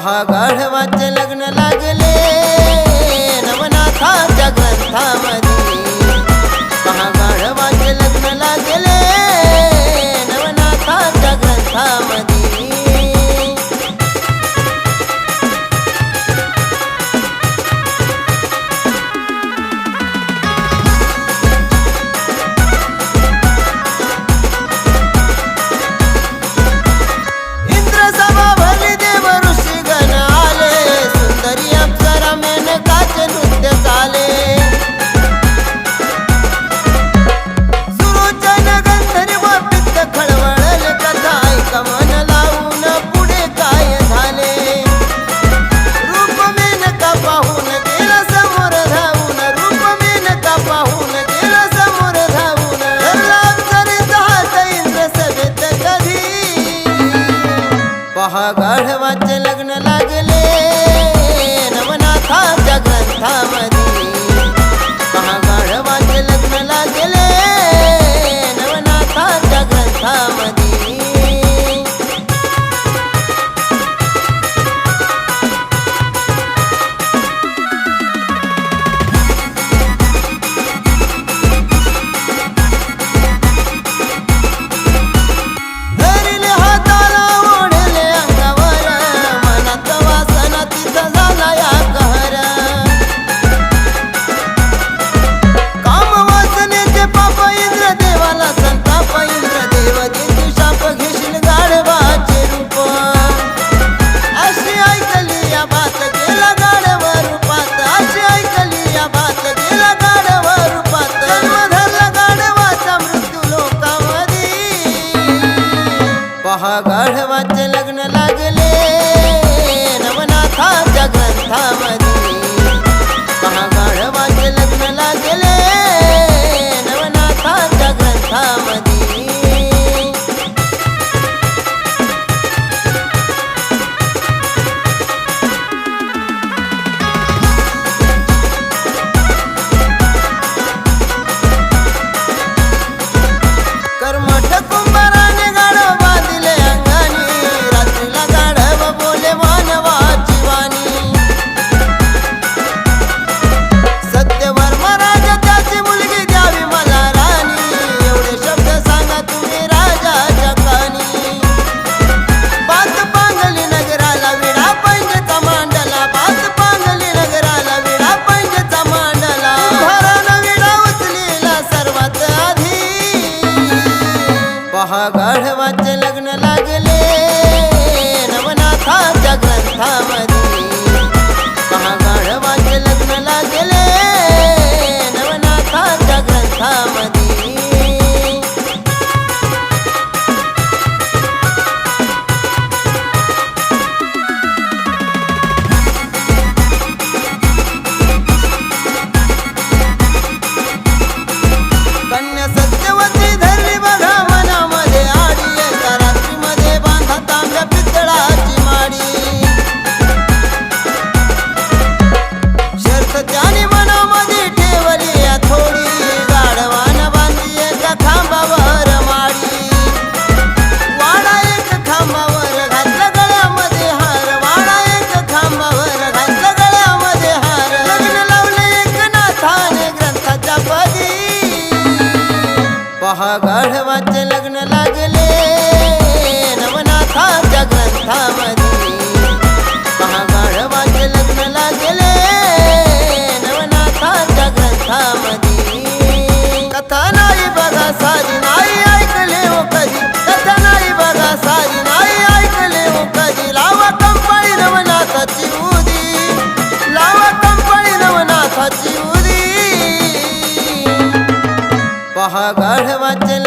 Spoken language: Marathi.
महागाढवाचे लग्न लागले. पहा गाढवाचे लग्न लागले. नवनाथाच्या ग्रंथामध्ये बाबा गाढवाचे लग्न लागले. नवनाथाच्या ग्रंथामध्ये नवनाथाचे लग्न लागले. नवनाथाच्या ग्रंथामध्ये गढ़वा गाढ़ वाचल